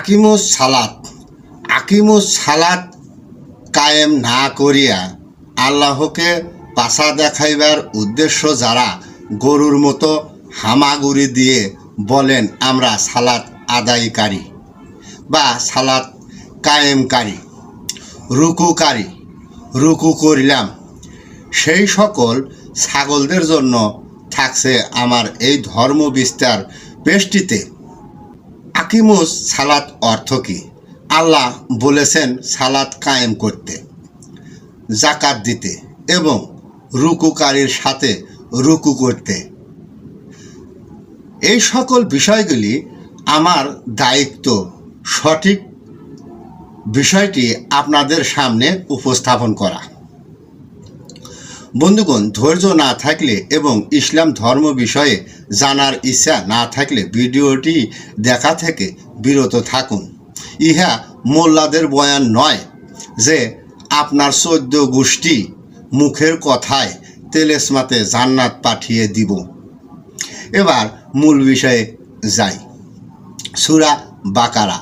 আকিমুস সালাত। আকিমুস সালাত কায়েম না করিয়া আল্লাহকে পাশা দেখাইবার উদ্দেশ্য যারা গরুর মতো হামাগুড়ি দিয়ে বলেন, আমরা সালাত আদায়কারী বা সালাত কায়েমকারী, রুকুকারী, রুকু করিলাম। সেই সকল ছাগলদের জন্য থাকছে আমার এই ধর্ম বিস্তার পেশটিতে। আকিমুস সালাত অর্থ কি? আল্লাহ বলেছেন সালাত কায়েম করতে জাকাত দিতে এবং রুকুকারীর সাথে রুকু করতে। এই সকল বিষয়গুলি আমার দায়িত্ব। সঠিক বিষয়টি আপনাদের সামনে উপস্থাপন করা। বন্ধুগণ, ধৈর্য না থাকলে এবং ইসলাম ধর্ম বিষয়ে জানার ইচ্ছা না থাকলে ভিডিওটি দেখা থেকে বিরত থাকুন। ইহা মোল্লাদের বয়ান নয় যে, আপনার চোদ্দ গোষ্ঠী মুখের কথায় তেলেসমাতে জান্নাত পাঠিয়ে দিব। এবার মূল বিষয়ে যাই। সুরা বাকারা,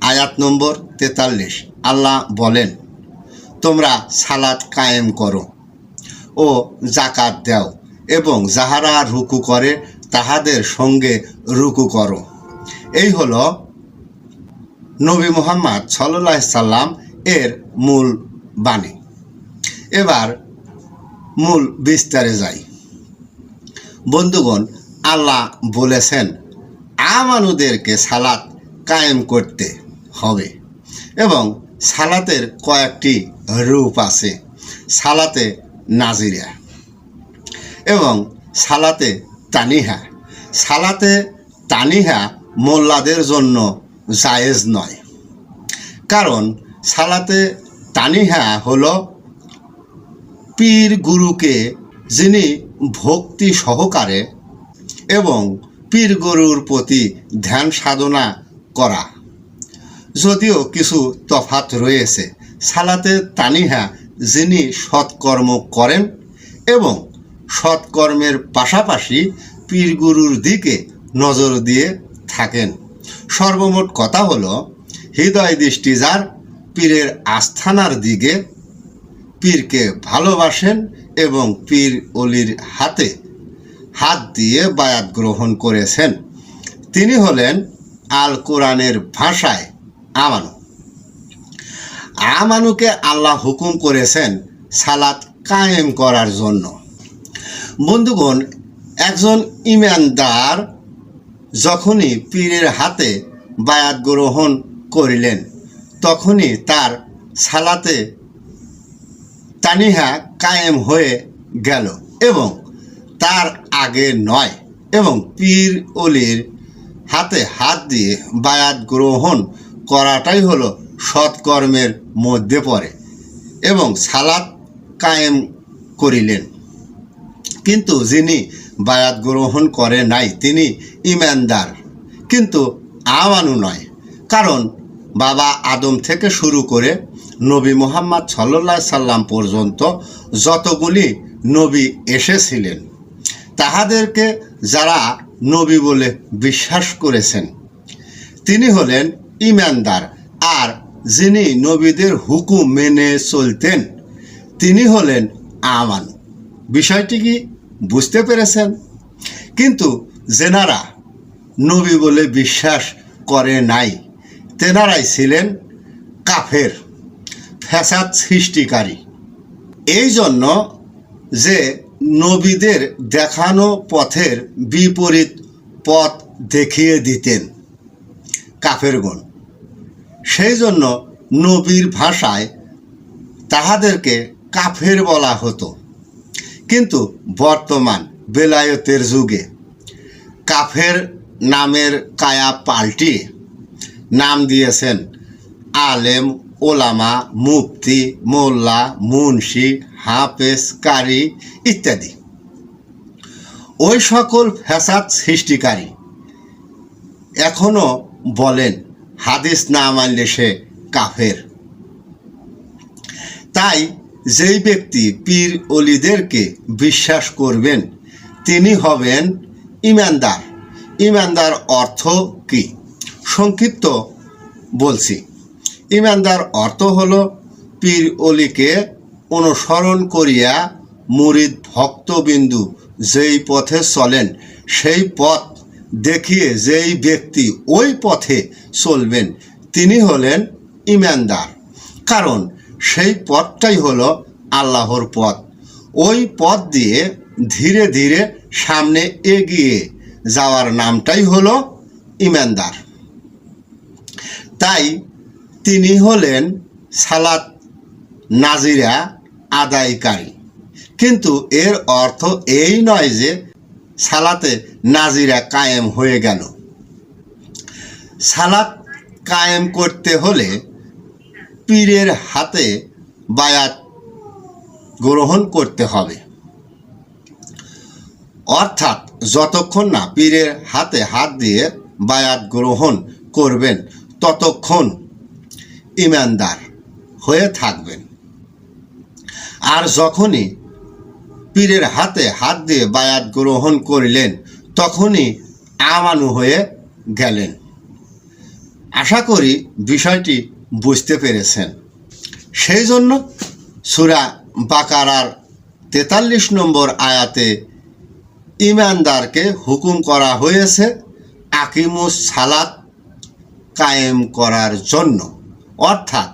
আয়াত নম্বর তেতাল্লিশ। আল্লাহ বলেন, তোমরা সালাত কায়েম করো। ও জাকাত দাও এবং যাহারা রুকু করে তাহাদের সঙ্গে রুকু করো। এই হলো নবী মোহাম্মদ সাল্লাহ সাল্লাম এর মূল বাণী। এবার মূল বিস্তারে যাই। বন্ধুগণ, আল্লাহ বলেছেন, আমানুদেরকে সালাত কায়েম করতে হবে এবং সালাতের কয়েকটি রূপ আছে। সালাতে নাজিরা এবং সালাতে তানিহা। সালাতে তানিহা মোল্লাদের জন্য জায়েজ নয়। কারণ সালাতে তানিহা হল পীর গুরুকে যিনি ভক্তি সহকারে এবং পীর গুরুর প্রতি ধ্যান সাধনা করা। যদিও কিছু তফাত রয়েছে। সালাতে তানিহা যিনি সৎকর্ম করেন এবং সৎকর্মের পাশাপাশি পীরগুরুর দিকে নজর দিয়ে থাকেন। সর্বমোট কথা হলো, হৃদয় দৃষ্টি যার, পীরের আস্থানার দিকে পীরকে ভালোবাসেন এবং পীর অলির হাতে হাত দিয়ে বায়াত গ্রহণ করেছেন। তিনি হলেন আল কোরআনের ভাষায় আমানু আমানুকে আল্লাহ হুকুম করেছেন সালাত কায়েম করার জন্য। বন্ধুগণ, একজন ইমানদার যখনই পীরের হাতে বায়াত গ্রহণ করিলেন, তখনই তার সালাতে তানিহা কায়েম হয়ে গেল এবং তার আগে নয় এবং পীর অলির হাতে হাত দিয়ে বায়াত গ্রহণ করাটাই হলো সৎকর্মের মধ্যে পড়ে এবং সালাত কায়েম করিলেন। কিন্তু যিনি বায়াত গ্রহণ করে নাই, তিনি ইমানদার। কিন্তু আমানু নয়, কারণ বাবা আদম থেকে শুরু করে নবী মোহাম্মদ সাল্লা সাল্লাম পর্যন্ত যতগুলি নবী এসেছিলেন, তাহাদেরকে যারা নবী বলে বিশ্বাস করেছেন, তিনি হলেন ইমানদার। যিনি নবীদের হুকুম মেনে চলতেন, তিনি হলেন আমান। বিষয়টি কি বুঝতে পেরেছেন? কিন্তু যেনারা নবী বলে বিশ্বাস করে নাই। তেনারাই ছিলেন কাফের, ফ্যাসাদ সৃষ্টিকারী। এই জন্য যে নবীদের দেখানো পথের বিপরীত পথ দেখিয়ে দিতেন কাফেরগণ। সেই জন্য নবীর ভাষায় তাহাদেরকে কাফের বলা হতো। কিন্তু বর্তমান বেলায়তের যুগে কাফের নামের কায়া পাল্টিয়ে নাম দিয়েছেন আলেম, ওলামা, মুফতি, মোল্লা, মুন্সি, হাফেজ, কারি ইত্যাদি। ওই সকল ফ্যাসাদ সৃষ্টিকারী এখনও বলেন হাদিস না মানলে সে কাফের। তাই যেই ব্যক্তি পীর অলিদেরকে বিশ্বাস করবেন, তিনি হবেন ইমানদার। ইমানদার অর্থ কি? সংক্ষিপ্ত বলছি। ইমানদার অর্থ হলো পীর অলিকে অনুসরণ করিয়া মুরিদ ভক্তবিন্দু যেই পথে চলেন, সেই পথ দেখিয়ে যেই ব্যক্তি ওই পথে চলবেন, তিনি হলেন ইমানদার। কারণ সেই পথটাই হলো আল্লাহর পথ। ওই পথ দিয়ে ধীরে ধীরে সামনে এগিয়ে যাওয়ার নামটাই হলো ইমানদার। তাই তিনি হলেন সালাত নাজিরা আদায়কারী। কিন্তু এর অর্থ এই নয় যে সালাতে নাজিরা কায়েম হয়ে গেল। সালাত কায়েম করতে হলে পীরের হাতে বায়াত গ্রহণ করতে হবে। অর্থাৎ যতক্ষণ না পীরের হাতে হাত দিয়ে বায়াত গ্রহণ করবেন, ততক্ষণ ইমানদার হয়ে থাকবেন। আর যখনই পীরের হাতে হাত দিয়ে বায়াত গ্রহণ করিলেন, তখনই আমানু হয়ে গেলেন। আশা করি বিষয়টি বুঝতে পেরেছেন। সেই জন্য সুরা বাকারার তেতাল্লিশ নম্বর আয়াতে ইমানদারকে হুকুম করা হয়েছে, আকিমুস সালাত কায়েম করার জন্য। অর্থাৎ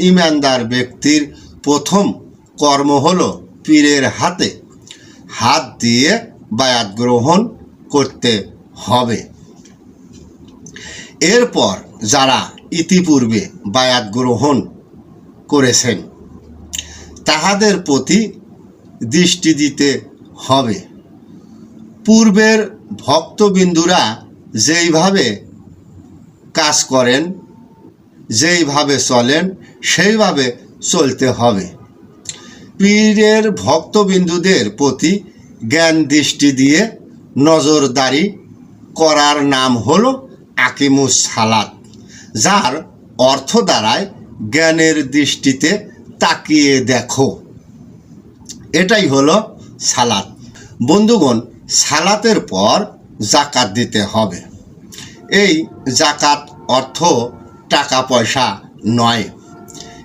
ইমানদার ব্যক্তির প্রথম কর্ম হল পীরের হাতে হাত দিয়ে বায়াত গ্রহণ করতে হবে। এরপর যারা ইতিপূর্বে বায়াত গ্রহণ করেছেন, তাহাদের প্রতি দৃষ্টি দিতে হবে। পূর্বের ভক্তবিন্দুরা যেইভাবে কাজ করেন, যেইভাবে চলেন, সেইভাবে চলতে হবে। পীরের ভক্তবিন্দুদের প্রতি জ্ঞান দৃষ্টি দিয়ে নজরদারি করার নাম হল আকিমুস সালাত, যার অর্থ দ্বারায় জ্ঞানের দৃষ্টিতে তাকিয়ে দেখো। এটাই হলো সালাত। বন্ধুগণ, সালাতের পর জাকাত দিতে হবে। এই জাকাত অর্থ টাকা পয়সা নয়।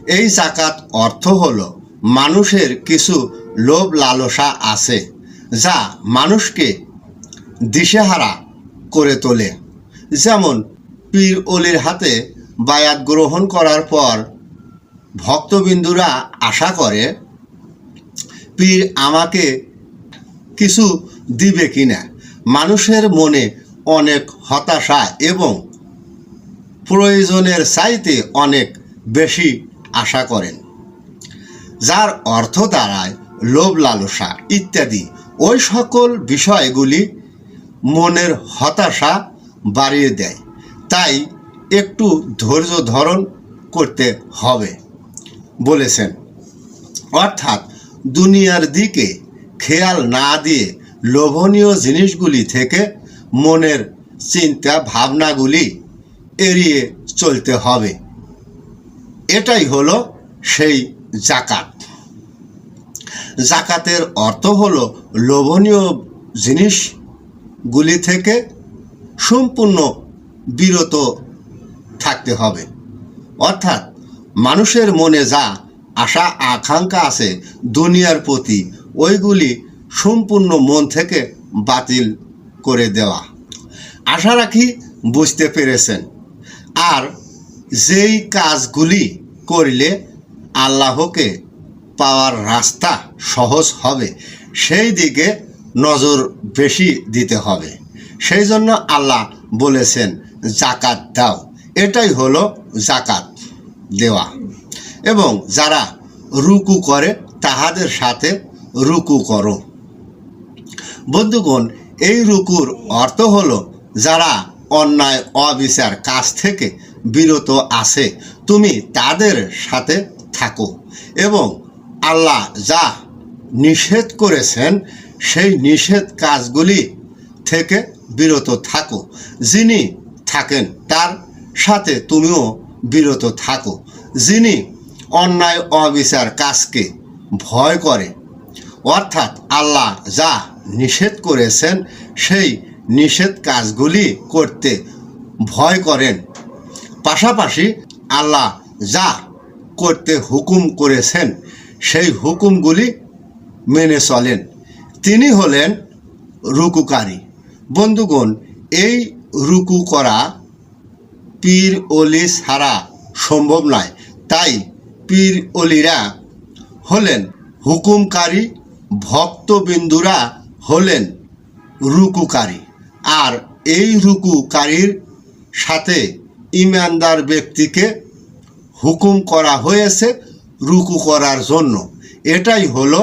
এই জাকাত অর্থ হলো মানুষের কিছু লোভ লালসা আছে, যা মানুষকে দিশেহারা করে তোলে। যেমন পীর অলির হাতে বায়াত গ্রহণ করার পর ভক্তবিন্দুরা আশা করে, পীর আমাকে কিছু দিবে কিনা? মানুষের মনে অনেক হতাশা এবং প্রয়োজনের চাইতে অনেক বেশি আশা করেন। যার অর্থ দাঁড়ায় লোভ, লালসা ইত্যাদি। ওই সকল বিষয়গুলি মনের হতাশা বাড়িয়ে দেয়। তাই একটু ধৈর্য ধারণ করতে হবে, বলেছেন। অর্থাৎ দুনিয়ার দিকে খেয়াল না দিয়ে লোভনীয় জিনিসগুলি থেকে মনের চিন্তা, ভাবনাগুলি এড়িয়ে চলতে হবে। এটাই হলো সেই জাকাত। জাকাতের অর্থ হল লোভনীয় জিনিসগুলি থেকে সম্পূর্ণ বিরত থাকতে হবে। অর্থাৎ মানুষের মনে যা আশা, আকাঙ্ক্ষা আছে দুনিয়ার প্রতি, ওইগুলি সম্পূর্ণ মন থেকে বাতিল করে দেওয়া। আশা রাখি বুঝতে পেরেছেন। আর যেই কাজগুলি করলে আল্লাহকে পাওয়ার রাস্তা সহজ হবে, সেই দিকে নজর বেশি দিতে হবে। সেই জন্য আল্লাহ বলেছেন, জাকাত দাও। এটাই হলো জাকাত দেওয়া। এবং যারা রুকু করে, তাহাদের সাথে রুকু করো। বন্ধুগণ, এই রুকুর অর্থ হলো, যারা অন্যায়, অবিচার কাজ থেকে বিরত আছে, তুমি তাদের সাথে থাকো। এবং আল্লাহ যা নিষেধ করেছেন, সেই নিষেধ কাজগুলি থেকে বিরত থাকো। যিনি থাকেন, তার সাথে তুমিও বিরত থাকো। যিনি অন্যায়, অবিচার কাজকে ভয় করে, অর্থাৎ আল্লাহ যা নিষেধ করেছেন, সেই নিষেধ কাজগুলি করতে ভয় করেন। পাশাপাশি আল্লাহ যা করতে হুকুম করেছেন, সেই হুকুমগুলি মেনে চলেন। তিনি হলেন রুকুকারী। বন্ধুগণ, এই রুকু করা পীর অলি ছাড়া সম্ভব নয়। তাই পীর অলিরা হলেন হুকুমকারী, ভক্তবিন্দুরা হলেন রুকুকারী। আর এই রুকুকারীর সাথে ইমানদার ব্যক্তিকে হুকুম করা হয়েছে রুকু করার জন্য। এটাই হলো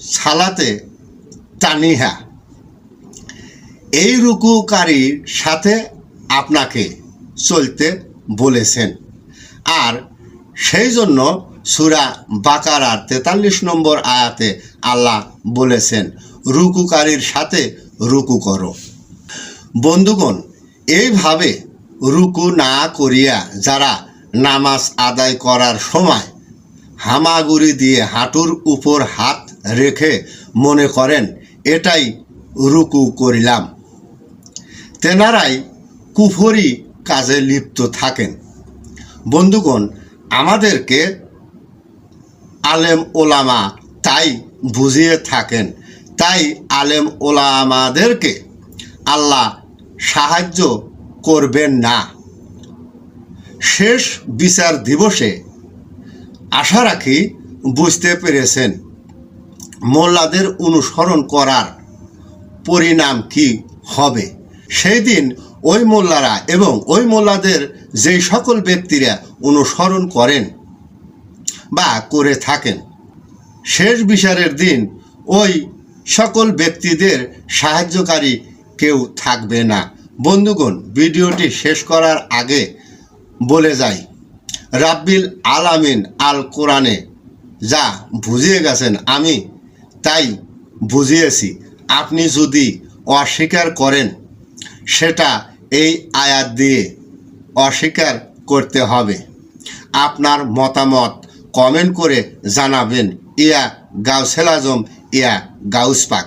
সালাতে তানিহা। এই রুকুকারীর সাথে আপনাকে চলতে বলেছেন। আর সেই জন্য সুরা বাকারার তেতাল্লিশ নম্বর আয়াতে আল্লাহ বলেছেন, রুকুকারীর সাথে রুকু করো। বন্ধুগণ, এইভাবে রুকু না করিয়া যারা নামাজ আদায় করার সময় হামাগুড়ি দিয়ে হাঁটুর উপর হাত রেখে মনে করেন, এটাই রুকু করিলাম। তেনারাই কুফরি কাজে লিপ্ত থাকেন। বন্ধুগণ, আমাদেরকে আলেম ওলামা তাই বুঝিয়ে থাকেন, তাই আলেম ওলামাদেরকে আল্লাহ সাহায্য করবেন না। শেষ বিচার দিবসে আশা রাখি বুঝতে পেরেছেন। মোল্লাদের অনুসরণ করার পরিণাম কি হবে? সেই দিন ওই মোল্লারা এবং ওই মোল্লাদের যেই সকল ব্যক্তিরা অনুসরণ করেন বা করে থাকেন, শেষ বিচারের দিন ওই সকল ব্যক্তিদের সাহায্যকারী কেউ থাকবে না। বন্ধুগণ, ভিডিওটি শেষ করার আগে বলে যাই রাব্বিল আলামিন আল কোরআনে যা বুঝিয়ে গেছেন আমি, তাই বুঝিয়েছি। আপনি যদি অস্বীকার করেন, সেটা এই আয়াত দিয়ে অস্বীকার করতে হবে। আপনার মতামত কমেন্ট করে জানাবেন, ইয়া গাউসেল আজম, ইয়া গাউস পাক।